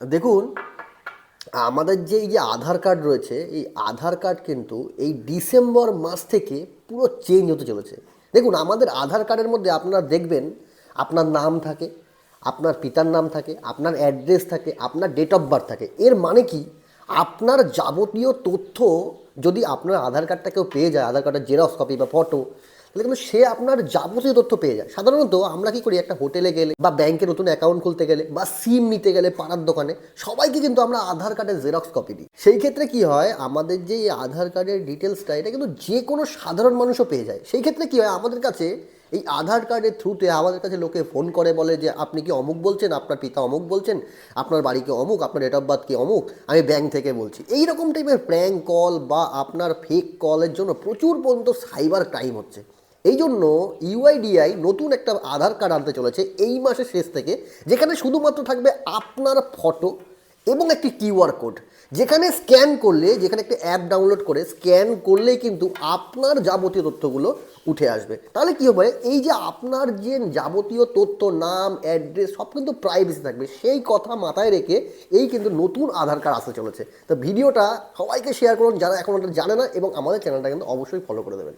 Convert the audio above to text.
দেখুন, আমাদের যে এই যে আধার কার্ড রয়েছে, এই আধার কার্ড কিন্তু এই ডিসেম্বর মাস থেকে পুরো চেঞ্জ হতে চলেছে। দেখুন, আমাদের আধার কার্ডের মধ্যে আপনারা দেখবেন, আপনার নাম থাকে, আপনার পিতার নাম থাকে, আপনার অ্যাড্রেস থাকে, আপনার ডেট অফ বার্থ থাকে। এর মানে কি? আপনার যাবতীয় তথ্য যদি আপনার আধার কার্ডটা কেউ পেয়ে যায়, আধার কার্ডের জেরক্স কপি বা ফটো তাহলে কিন্তু সে আপনার যাবতীয় তথ্য পেয়ে যায়। সাধারণত আমরা কি করি? একটা হোটেলে গেলে বা ব্যাংকে নতুন অ্যাকাউন্ট খুলতে গেলে বা সিম নিতে গেলে পাড়ার দোকানে সবাইকে কিন্তু আমরা আধার কার্ডের জেরক্স কপি দিই। সেই ক্ষেত্রে কি হয়? আমাদের যে আধার কার্ডের ডিটেলসটা এটা কিন্তু যে কোনো সাধারণ মানুষও পেয়ে যায়। সেই ক্ষেত্রে কি হয়? আমাদের কাছে এই আধার কার্ডের থ্রুতে আমাদের কাছে লোকে ফোন করে, বলে যে, আপনি কি অমুক বলছেন? আপনার পিতা অমুক বলছেন? আপনার বাড়ি কি অমুক? আপনার ডেট অফ বার্থ কি অমুক? আমি ব্যাংক থেকে বলছি। এই রকম টাইপের প্র্যাঙ্ক কল বা আপনার ফেক কলের জন্য প্রচুর পর্যন্ত সাইবার ক্রাইম হচ্ছে। এই জন্য ইউআইডিআই নতুন একটা আধার কার্ড আনতে চলেছে এই মাসের শেষ থেকে, যেখানে শুধুমাত্র থাকবে আপনার ফটো এবং একটি কিউআর কোড। যেখানে স্ক্যান করলে, যেখানে একটা অ্যাপ ডাউনলোড করে স্ক্যান করলেই কিন্তু আপনার যাবতীয় তথ্যগুলো উঠে আসবে। তাহলে কি হবে? এই যে আপনার যে যাবতীয় তথ্য, নাম, অ্যাড্রেস, সব কিন্তু প্রাইভেসি থাকবে। সেই কথা মাথায় রেখে এই কিন্তু নতুন আধার কার্ড আসতে চলেছে। তো ভিডিওটা সবাইকে শেয়ার করুন, যারা এখন ওটা জানে না, এবং আমাদের চ্যানেলটা কিন্তু অবশ্যই ফলো করে দেবেন।